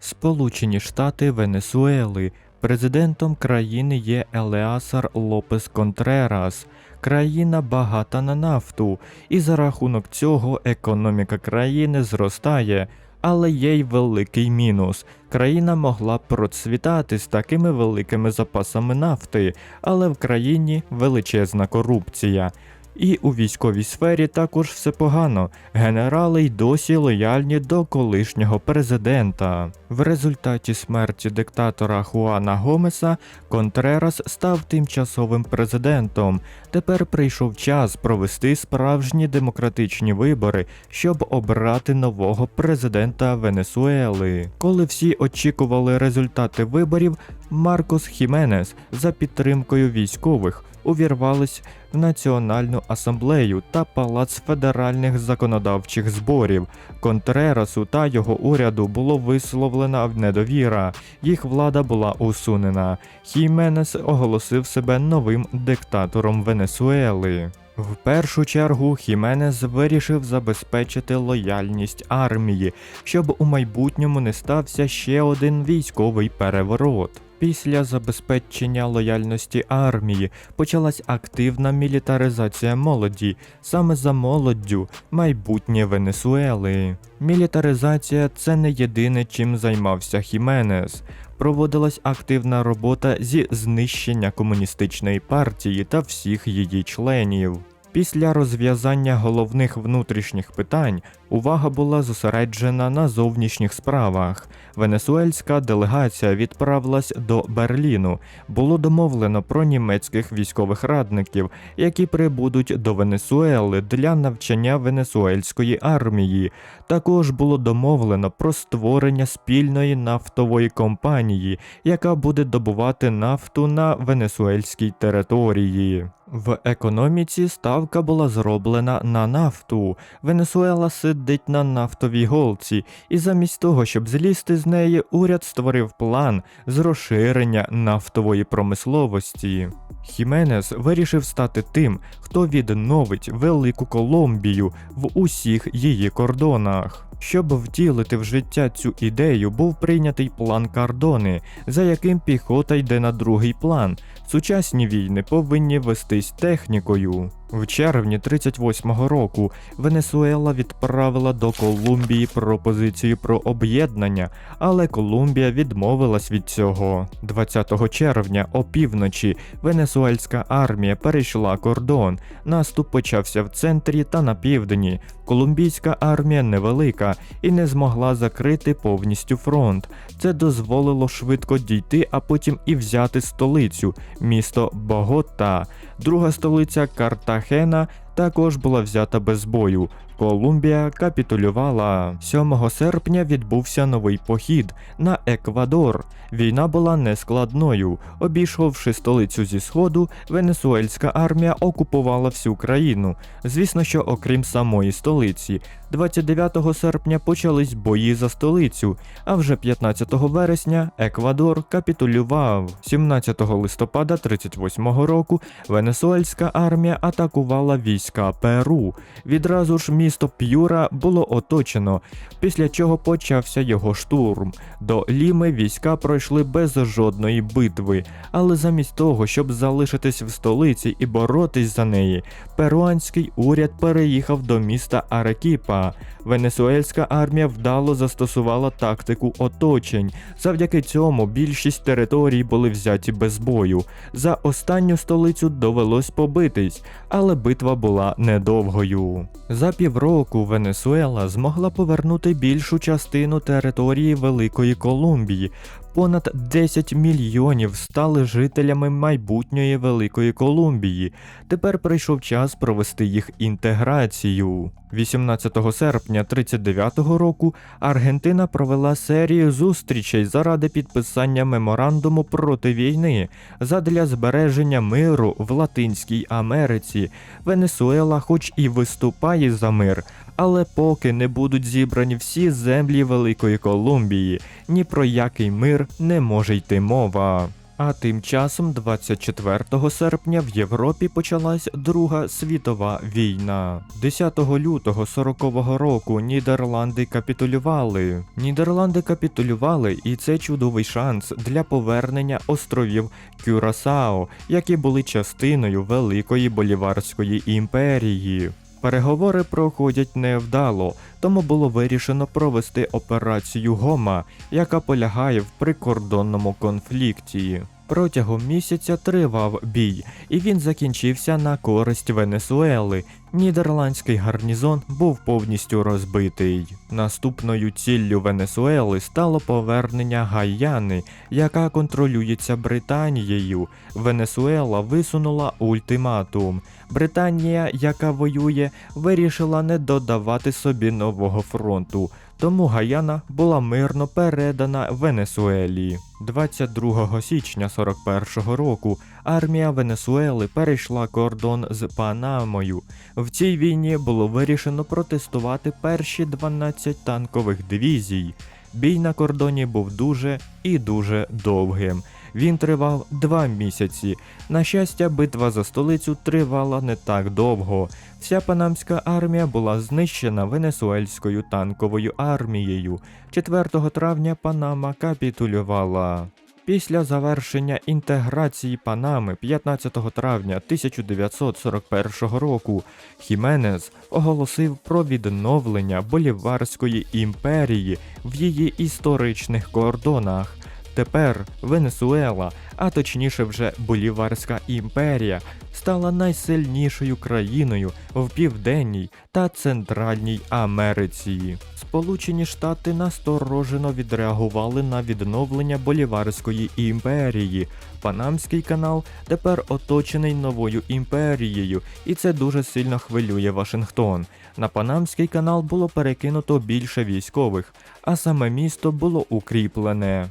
Сполучені Штати Венесуели. Президентом країни є Елеасар Лопес Контрерас. Країна багата на нафту, і за рахунок цього економіка країни зростає. Але є й великий мінус. Країна могла б процвітати з такими великими запасами нафти, але в країні величезна корупція. І у військовій сфері також все погано. Генерали й досі лояльні до колишнього президента. В результаті смерті диктатора Хуана Гомеса Контрерас став тимчасовим президентом. Тепер прийшов час провести справжні демократичні вибори, щоб обрати нового президента Венесуели. Коли всі очікували результати виборів, Маркос Хіменес за підтримкою військових увірвались в Національну асамблею та Палац федеральних законодавчих зборів. Контрерасу та його уряду було висловлена недовіра. Їх влада була усунена. Хіменес оголосив себе новим диктатором Венесуели. В першу чергу Хіменес вирішив забезпечити лояльність армії, щоб у майбутньому не стався ще один військовий переворот. Після забезпечення лояльності армії почалась активна мілітаризація молоді, саме за молоддю майбутнє Венесуели. Мілітаризація це не єдине, чим займався Хіменес. Проводилась активна робота зі знищення комуністичної партії та всіх її членів. Після розв'язання головних внутрішніх питань увага була зосереджена на зовнішніх справах. Венесуельська делегація відправилась до Берліну. Було домовлено про німецьких військових радників, які прибудуть до Венесуели для навчання венесуельської армії. Також було домовлено про створення спільної нафтової компанії, яка буде добувати нафту на венесуельській території. В економіці ставка була зроблена на нафту. Венесуела сидить на нафтовій голці, і замість того, щоб злізти з неї, уряд створив план з розширення нафтової промисловості. Хіменес вирішив стати тим, хто відновить Велику Колумбію в усіх її кордонах. Щоб втілити в життя цю ідею, був прийнятий план Кардони, за яким піхота йде на другий план. Сучасні війни повинні вестись технікою. В червні 38-го року Венесуела відправила до Колумбії пропозицію про об'єднання, але Колумбія відмовилась від цього. 20 червня опівночі венесуельська армія перейшла кордон. Наступ почався в центрі та на півдні. Колумбійська армія невелика і не змогла закрити повністю фронт. Це дозволило швидко дійти, а потім і взяти столицю місто Богота. Друга столиця Картахена також була взята без бою. Колумбія капітулювала. 7 серпня відбувся новий похід на Еквадор. Війна була нескладною. Обійшовши столицю зі сходу, венесуельська армія окупувала всю країну. Звісно, що окрім самої столиці. 29 серпня почались бої за столицю, а вже 15 вересня Еквадор капітулював. 17 листопада 38 року венесуельська армія атакувала війська Перу. Відразу ж місто П'юра було оточено, після чого почався його штурм. До Ліми війська пройшли без жодної битви, але замість того, щоб залишитись в столиці і боротись за неї, перуанський уряд переїхав до міста Арекіпа. Венесуельська армія вдало застосувала тактику оточень. Завдяки цьому більшість територій були взяті без бою. За останню столицю довелось побитись, але битва була недовгою. За півроку Венесуела змогла повернути більшу частину території Великої Колумбії. Понад 10 мільйонів стали жителями майбутньої Великої Колумбії. Тепер прийшов час провести їх інтеграцію. 18 серпня 39-го року Аргентина провела серію зустрічей заради підписання меморандуму проти війни задля збереження миру в Латинській Америці. Венесуела, хоч і виступає за мир, але поки не будуть зібрані всі землі Великої Колумбії, ні про який мир не може йти мова. А тим часом, 24 серпня, в Європі почалась Друга світова війна. 10 лютого 40-го року Нідерланди капітулювали. Нідерланди капітулювали, і це чудовий шанс для повернення островів Кюрасао, які були частиною Великої Боліварської імперії. Переговори проходять невдало, тому було вирішено провести операцію Гома, яка полягає в прикордонному конфлікті. Протягом місяця тривав бій, і він закінчився на користь Венесуели. Нідерландський гарнізон був повністю розбитий. Наступною ціллю Венесуели стало повернення Гайяни, яка контролюється Британією. Венесуела висунула ультиматум. Британія, яка воює, вирішила не додавати собі нового фронту. Тому Гаяна була мирно передана Венесуелі. 22 січня 41-го року армія Венесуели перейшла кордон з Панамою. В цій війні було вирішено протестувати перші 12 танкових дивізій. Бій на кордоні був дуже і дуже довгим. Він тривав два місяці. На щастя, битва за столицю тривала не так довго. Вся панамська армія була знищена венесуельською танковою армією. 4 травня Панама капітулювала. Після завершення інтеграції Панами 15 травня 1941 року Хіменес оголосив про відновлення Боліварської імперії в її історичних кордонах. Тепер Венесуела, а точніше вже Боліварська імперія, стала найсильнішою країною в Південній та Центральній Америці. Сполучені Штати насторожено відреагували на відновлення Боліварської імперії. Панамський канал тепер оточений новою імперією, і це дуже сильно хвилює Вашингтон. На Панамський канал було перекинуто більше військових, а саме місто було укріплене.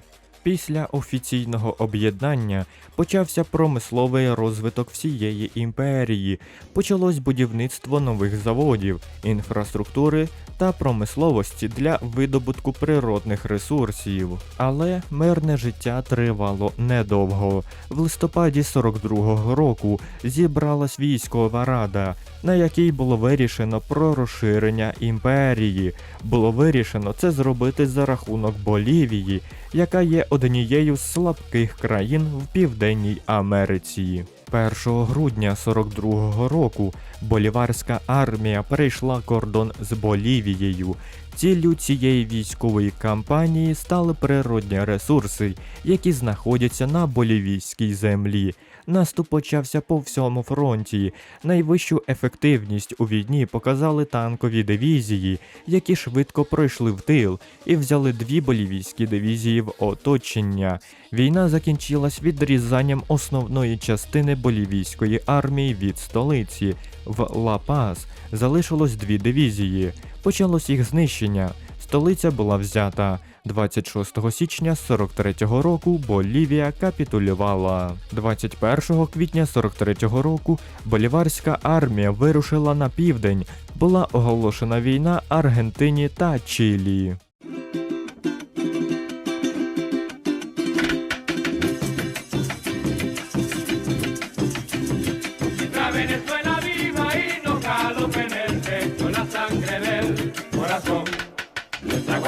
Після офіційного об'єднання почався промисловий розвиток всієї імперії, почалось будівництво нових заводів, інфраструктури та промисловості для видобутку природних ресурсів. Але мирне життя тривало недовго. В листопаді 42-го року зібралась військова рада, на якій було вирішено про розширення імперії. Було вирішено це зробити за рахунок Болівії, яка є однією з слабких країн в Південній Америці. 1 грудня 42-го року Боліварська армія перейшла кордон з Болівією. Ціллю цієї військової кампанії стали природні ресурси, які знаходяться на болівійській землі. Наступ почався по всьому фронті. Найвищу ефективність у війні показали танкові дивізії, які швидко пройшли в тил і взяли дві болівійські дивізії в оточення. Війна закінчилась відрізанням основної частини болівійської армії від столиці. В Ла-Пас залишилось дві дивізії. Почалось їх знищення. Столиця була взята. 26 січня 43-го року Болівія капітулювала. 21 квітня 43-го року Боліварська армія вирушила на південь. Була оголошена війна Аргентині та Чилі. Venezuela viva y no galope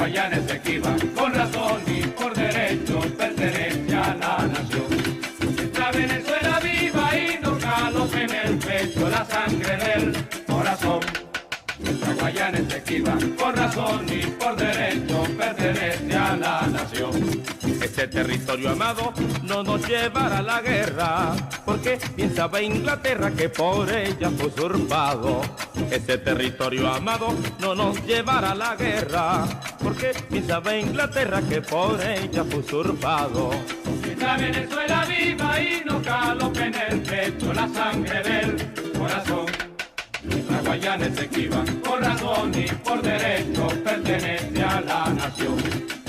Nuestra Guayana es esquiva, con razón y por derecho pertenece a la nación. Nuestra Venezuela viva y no galope en el pecho la sangre del corazón. Nuestra Guayana es esquiva, con razón y por derecho pertenece a la nación. Este territorio amado no nos llevará a la guerra, porque bien sabe Inglaterra que por ella fue usurpado. Este territorio amado no nos llevará a la guerra, porque bien sabe Inglaterra que por ella fue usurpado. Mientras Venezuela viva y no galope en el pecho la sangre del corazón. Nuestra Guayana es esquiva, por razón y por derecho pertenece a la nación.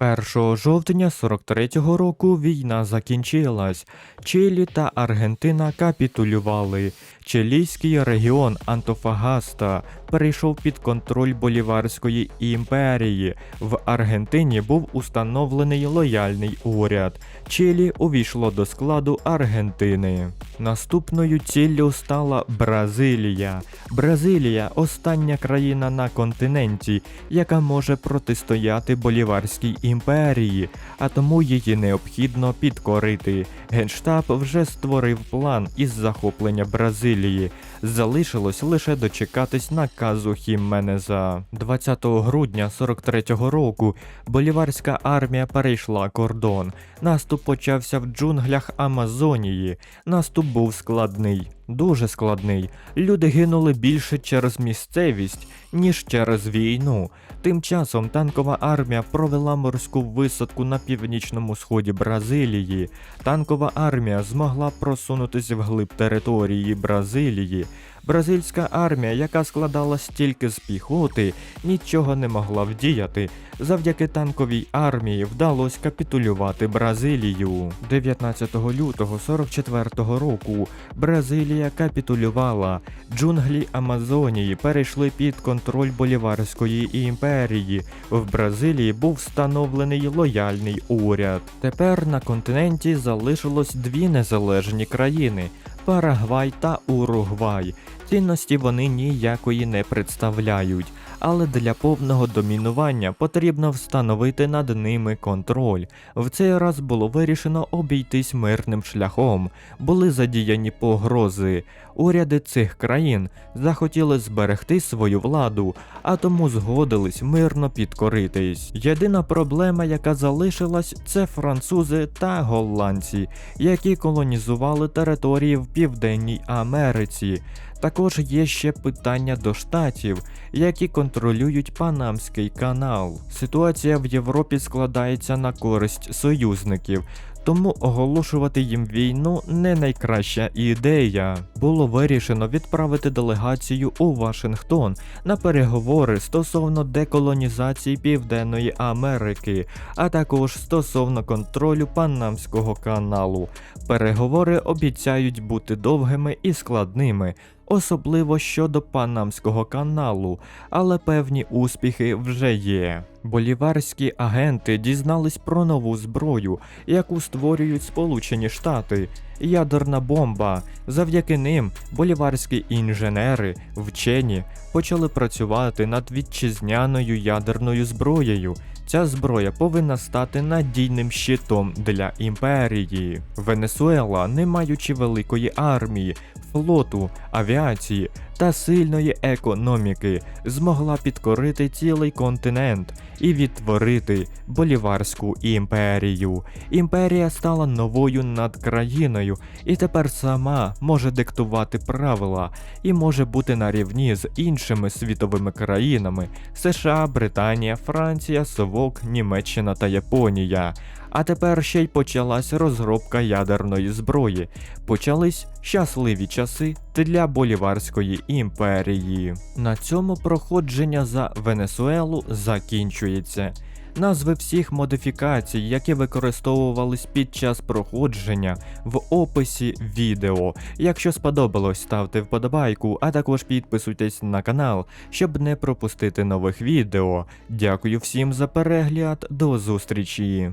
Mientras 1 жовтня 43-го року війна закінчилась. Чилі та Аргентина капітулювали. Чилійський регіон Антофагаста перейшов під контроль Боліварської імперії. В Аргентині був установлений лояльний уряд. Чилі увійшло до складу Аргентини. Наступною ціллю стала Бразилія. Бразилія остання країна на континенті, яка може протистояти Боліварській імперії, а тому її необхідно підкорити. Генштаб вже створив план із захоплення Бразилії. или Залишилось лише дочекатись наказу Хіменеза. 20 грудня 43-го року Боліварська армія перейшла кордон. Наступ почався в джунглях Амазонії. Наступ був складний, дуже складний. Люди гинули більше через місцевість, ніж через війну. Тим часом танкова армія провела морську висадку на північному сході Бразилії. Танкова армія змогла просунутися вглиб території Бразилії. Бразильська армія, яка складалась тільки з піхоти, нічого не могла вдіяти. Завдяки танковій армії вдалося капітулювати Бразилію. 19 лютого 44-го року Бразилія капітулювала. Джунглі Амазонії перейшли під контроль Боліварської імперії. В Бразилії був встановлений лояльний уряд. Тепер на континенті залишилось дві незалежні країни Парагвай та Уругвай. Цінності вони ніякої не представляють, але для повного домінування потрібно встановити над ними контроль. В цей раз було вирішено обійтись мирним шляхом, були задіяні погрози. Уряди цих країн захотіли зберегти свою владу, а тому згодились мирно підкоритись. Єдина проблема, яка залишилась, це французи та голландці, які колонізували території в Південній Америці. Також є ще питання до штатів, які контролюють Панамський канал. Ситуація в Європі складається на користь союзників, тому оголошувати їм війну не найкраща ідея. Було вирішено відправити делегацію у Вашингтон на переговори стосовно деколонізації Південної Америки, а також стосовно контролю Панамського каналу. Переговори обіцяють бути довгими і складними. Особливо щодо Панамського каналу, але певні успіхи вже є. Боліварські агенти дізнались про нову зброю, яку створюють Сполучені Штати. Ядерна бомба. Завдяки ним боліварські інженери, вчені почали працювати над вітчизняною ядерною зброєю. Ця зброя повинна стати надійним щитом для імперії. Венесуела, не маючи великої армії, флоту, авіації та сильної економіки, змогла підкорити цілий континент і відтворити Боліварську імперію. Імперія стала новою надкраїною і тепер сама може диктувати правила і може бути на рівні з іншими світовими країнами США, Британія, Франція, Совок, Німеччина та Японія. А тепер ще й почалась розробка ядерної зброї. Почались щасливі часи для Боліварської імперії. На цьому проходження за Венесуелу закінчується. Назви всіх модифікацій, які використовувались під час проходження, в описі відео. Якщо сподобалось, ставте вподобайку, а також підписуйтесь на канал, щоб не пропустити нових відео. Дякую всім за перегляд, до зустрічі!